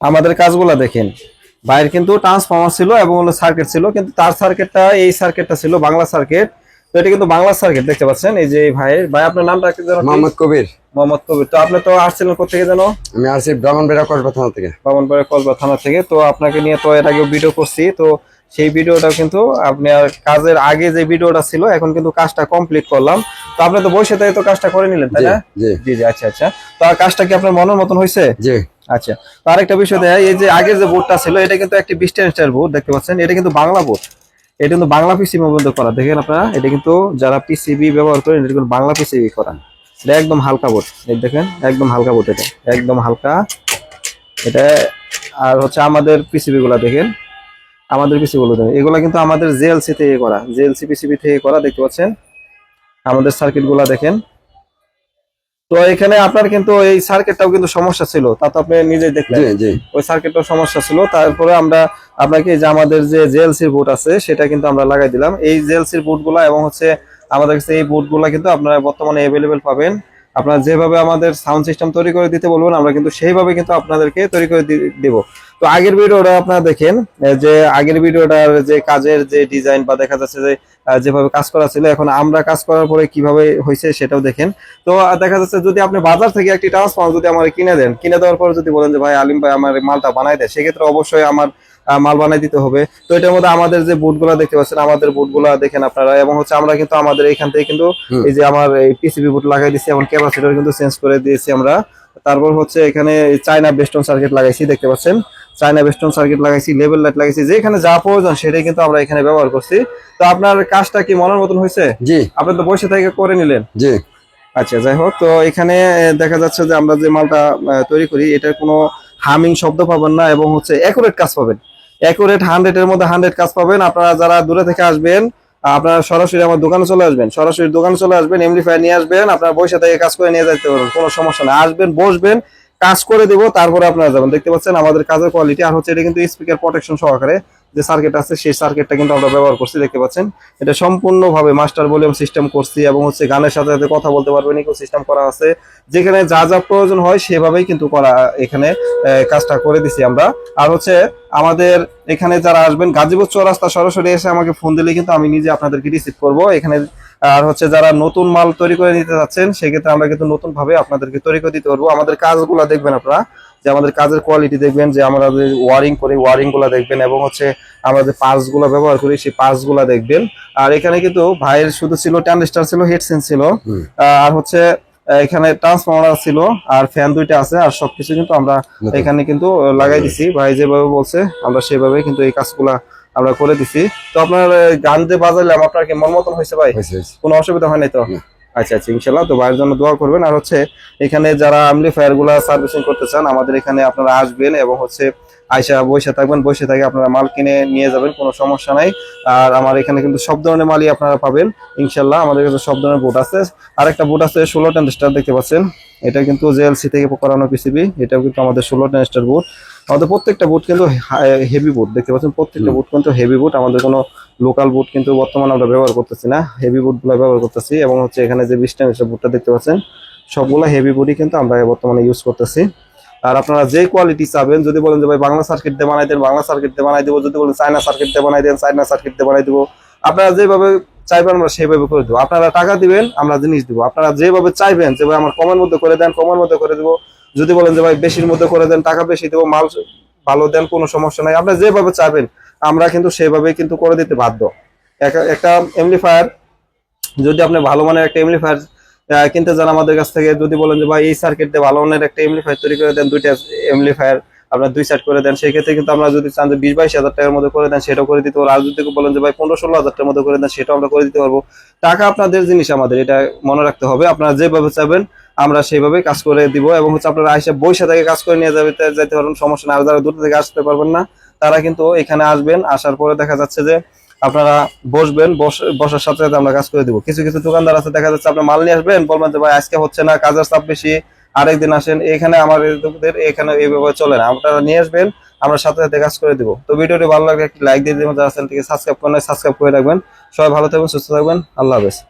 আমাদের কাজগুলো দেখেন। বাইরে কিন্তু ট্রান্সফরমার ছিল এবং হলো সার্কিট ছিল কিন্তু তার সার্কিটটা এই সার্কিটটা ছিল বাংলা সার্কিট তো এটা কিন্তু বাংলা সার্কিট দেখতে পাচ্ছেন? এই যে ভাইয়ের ভাই আপনার নামটা কি কি? মোহাম্মদ কবির। মোহাম্মদ কবির। তো আপনি তো আসছিলেন কোথেকে যেন আমি আসছি ব্রাহ্মণবেড়া কসবা থানা থেকে। বামনবাড়ি কলবা থানা থেকে। তো আপনাকে নিয়ে তো এর আগে ভিডিও করছি। তো সেই ভিডিওটা কিন্তু আপনার কাজের আগে যে ভিডিওটা ছিল এখন কিন্তু কাজটা কমপ্লিট করলাম। তো আপনি তো বসে থেকে তো কাজটা করে নিলেন তাই না? জি। জি জি আচ্ছা আচ্ছা। তো আর কাজটা কি আপনার মনের মতন হয়েছে জি। আচ্ছা তো আরেকটা বিষয় দেখা এই যে আগের যে বোর্ডটা ছিল, এটা কিন্তু একটি বিস্টেন্সের বোর্ড, দেখতে পাচ্ছেন? এটা কিন্তু বাংলা বোর্ড। এটা কিন্তু বাংলা পিসিবি মধ্যে করা। দেখেন আপনারা, এটা কিন্তু যারা পিসিবি ব্যবহার করেন, এটা কিন্তু বাংলা পিসিবি করা। এটা একদম হালকা বোর্ড। দেখেন, একদম হালকা বোর্ড এটা। একদম হালকা। এটা, আর হচ্ছে আমাদের পিসিবি গুলা দেখেন। আমাদের পিসিবি গুলো দেখেন। এগুলা কিন্তু আমাদের জেএলসি থেকে করা। জেএলসি পিসিবি থেকে করা, দেখতে পাচ্ছেন? আমাদের সার্কিটগুলা দেখেন। তো এখানে আপনার কিন্তু এই সার্কিটটাও কিন্তু সমস্যা ছিল। তা তো আপনি নিজে দেখলেন। ওই সার্কিটটাও সমস্যা ছিল। তারপরে আমরা আপনাকে যে আমাদের যে জেএলসির বোর্ড আছে সেটা কিন্তু আমরা লাগাই দিলাম। এই জেএলসির বোর্ডগুলা এবং হচ্ছে আমাদের কাছে এই বোর্ডগুলা কিন্তু আপনারা বর্তমানে অ্যাভেলেবেল পাবেন। আপনারা যেভাবে আমাদের সাউন্ড সিস্টেম তৈরি করে দিতে বলবেন আমরা কিন্তু সেইভাবে কিন্তু আপনাদেরকে তৈরি করে দেব। তো আগের ভিডিওটা আপনারা দেখেন যে আগের ভিডিওটার যে কাজের যে ডিজাইন বা দেখা যাচ্ছে যে যেভাবে কাজ করা ছিল এখন আমরা কাজ করার পরে কীভাবে হয়েছে সেটাও দেখেন। তো দেখা যাচ্ছে যদি আপনি বাজার থেকে একটি ট্রান্সফর্মার যদি আমার কিনে দেন কিনে দেওয়ার পর যদি বলেন যে ভাই আলিম ভাই আমার মালটা বানাই দেয় সেক্ষেত্রে অবশ্যই আমার মাল বানাই দিতে হবে। তো এটার মধ্যে আমাদের যে বুটগুলা দেখতে পাচ্ছেন আমাদের বুটগুলা দেখেন আপনারা এবং হচ্ছে আমরা কিন্তু আমাদের এখান থেকে কিন্তু এই যে আমার এই পিসিবি বুট লাগাই দিচ্ছি এবং ক্যাপাসিটর কিন্তু চেঞ্জ করে দিয়েছি আমরা। তারপর হচ্ছে এখানে চায়না বেস্টন সার্কিট লাগাইছি দেখতে পাচ্ছেন? চায়না বেস্টন সার্কিট লাগাইছি লেভেল লাইট লাগাইছি যেখানে যা প্রয়োজন সেটাই কিন্তু আমরা এখানে ব্যবহার করছি। তো আপনার কাজটা কি মনের মতন হয়েছে? জি। আপনি তো বসে থেকে করে নিলেন। জি। আচ্ছা যাই হোক তো এখানে দেখা যাচ্ছে যে আমরা যে মালটা তৈরি করি এটার কোনো হামিং শব্দ পাবেন না এবং হচ্ছে অ্যাকুরেট কাজ পাবেন। অ্যাকুরেট হান্ড্রেড এর মধ্যে হান্ড্রেড কাজ পাবেন। আপনারা যারা দূরে থেকে আসবেন আপনারা সরাসরি আমার দোকানে চলে আসবেন, সরাসরি দোকানে চলে আসবেন এমডিফায়ার নিয়ে আসবেন, আপনারা বসে থেকে কাজ করে নিয়ে যাইতে পারবেন, কোনো সমস্যা না আসবেন, বসবেন, কাজ করে দেবো, তারপরে আপনারা যাবেন। দেখতে পাচ্ছেন আমাদের কাজের কোয়ালিটি আর হচ্ছে এটা কিন্তু স্পিকার প্রোটেকশন সহকারে। যে সার্কিট আছে, সেই সার্কিটটা কিন্তু আমরা ব্যবহার করছি, দেখতে পাচ্ছেন। এটা সম্পূর্ণভাবে মাস্টার ভলিউম সিস্টেম করছি এবং হচ্ছে গানের সাথে সাথে কথা বলতে পারবেন ইকো সিস্টেম করা আছে। যেখানে যা যা প্রয়োজন হয়, সেভাবেই কিন্তু করা, এখানে কাজটা করে দিছি আমরা। আর হচ্ছে, আমাদের এখানে যারা আসবেন, গাজীপুর চৌরাস্তা সরাসরি এসে আমাকে ফোন দিলে কিন্তু আমি নিজে আপনাদেরকে রিসিভ করব। এখানে, আর হচ্ছে যারা নতুন মাল তৈরি করে নিতে যাচ্ছেন সেক্ষেত্রে আমরা কিন্তু নতুন ভাবে আপনাদেরকে তৈরি করে দিতে পারব। আমাদের কাজগুলো দেখবেন আপনারা। যে আমাদের কাজের কোয়ালিটি দেখবেন যে আমরা যে ওয়ারিং করি ওয়ারিংগুলা দেখবেন এবং হচ্ছে আমরা যে পার্টসগুলা ব্যবহার করি সেই পার্টসগুলা দেখবেন। আর এখানে কিন্তু ভাইয়ের শুধু ছিল ট্যান্ডেস্টার ছিল হেডসেন ছিল। আর হচ্ছে এখানে ট্রান্সফর্মার ছিল আর ফ্যান দুইটা আছে আর সবকিছু কিন্তু আমরা এখানে কিন্তু লাগাই দিছি। ভাই যেভাবে বলছে আমরা সেভাবে কিন্তু এই কাজগুলা আমরা করে দিছি। তো আপনার গান যে বাজাইলাম আপনার কি মন মতন হয়েছে ভাই কোনো অসুবিধা হয় নাই তো। আচ্ছা আচ্ছা ইনশাল্লাহ তো ভাইয়ের জন্য দোয়া করবেন। আর হচ্ছে, এখানে যারা আমলিফায়ারগুলা সার্ভিসিং করতে চান, আমাদের এখানে আপনারা আসবেন এবং হচ্ছে আয়সা বসে থাকবেন। বসে থেকে আপনারা মাল কিনে নিয়ে যাবেন, কোনো সমস্যা নাই। আর আমার এখানে কিন্তু সব ধরনের মালই আপনারা পাবেন ইনশাল্লাহ আমাদের কাছে সব ধরনের বুট আছে। আর একটা বুট আছে ষোলো টেন স্টার দেখতে পাচ্ছেন। এটা কিন্তু জেএলসি থেকে করানো পিসিবি এটাও কিন্তু আমাদের ষোলো টেন স্টার বুট আমাদের প্রত্যেকটা বুট কিন্তু হেভি বুট দেখতে পাচ্ছেন প্রত্যেকটা। বুট কিন্তু হেভি বুট আমাদের কোনো লোকাল বুট কিন্তু বর্তমানে আমরা ব্যবহার করতেছি না। হেভি বুটগুলো ব্যবহার করতেছি এবং হচ্ছে এখানে যে বিশ টাইম বুটটা দেখতে পাচ্ছেন সবগুলো হেভি বুটই কিন্তু আমরা বর্তমানে ইউজ করতেছি। আর আপনারা যে কোয়ালিটি চাবেন যদি বলেন যে ভাই বাংলা সার্কিট দিয়ে বানাই দেন বাংলা সার্কিট দিয়ে বানাই দেবো যদি বলেন চায়না সার্কিট দিয়ে বানাই দেন চায়না সার্কিট দিয়ে বানাই দেবো আপনারা যেভাবে চাইবেন আমরা সেভাবে করে দেবো। আপনারা টাকা দিবেন আমরা জিনিস দিব। আপনারা যেভাবে চাইবেন যে ভাই আমার কমের মধ্যে করে দেন কমের মধ্যে করে দেবো। যদি বলেন যে, ভাই, বেশির মধ্যে করে দেন, টাকা বেশি দেবো, মাল ভালো দেন, কোনো সমস্যা নাই। আপনি যেভাবে চাইবেন, আমরা কিন্তু সেভাবে কিন্তু করে দিতে বাধ্য। একটা- এমলিফায়ার যদি আপনি ভালো মানের একটা এমলিফায়ার কিনতে চান আমাদের কাছ থেকে, যদি বলেন যে, ভাই, এই সার্কিট দিয়ে ভালো মানের একটা এমলিফায়ার তৈরি করে দেন, দুইটা এমলিফায়ার আপনার দুই সাইড করে দেন সেই ক্ষেত্রে কিন্তু আমরা যদি চান যে, বিশ, বাইশ হাজার টাকার মধ্যে করে দেন, সেটাও করে দিতে পারব। আর যদি বলেন যে, ভাই, পনেরো, ষোলো হাজার টাকার মধ্যে করে দেন, সেটাও আমরা করে দিতে পারব। টাকা আপনাদের জিনিস আমাদের, এটা মনে রাখতে হবে। আপনারা যেভাবে চাবেন আমরা সেইভাবে কাজ করে দিব এবং হচ্ছে আপনারা আইসা বৈশা থেকে কাজ করে নিয়ে যাবে যেতে পারবেন, সমস্যা না আর যারা দূর থেকে আসতে পারবেন না, তারা কিন্তু এখানে আসবেন, আসার পরে দেখা যাচ্ছে যে আপনারা বসবেন, বস- বসার সাথে সাথে আমরা কাজ করে দিব। কিছু কিছু দোকানদার আছে, দেখা যাচ্ছে আপনি মাল নিয়ে আসবেন, বলবেন যে, ভাই, আজকে হচ্ছে না, কাজের চাপ বেশি আরেকদিন আসেন। এখানে আমার এখানে এইভাবে চলে না। আপনারা নিয়ে আসবেন, আমরা সাথে সাথে কাজ করে দিব। তো ভিডিওটি ভালো লাগলে একটি লাইক দিয়ে দিবেন, যারা চ্যানেলটিকে সাবস্ক্রাইব করেন সাবস্ক্রাইব করে রাখবেন। সবাই ভালো থাকবেন, সুস্থ থাকবেন। আল্লাহ হাফেজ।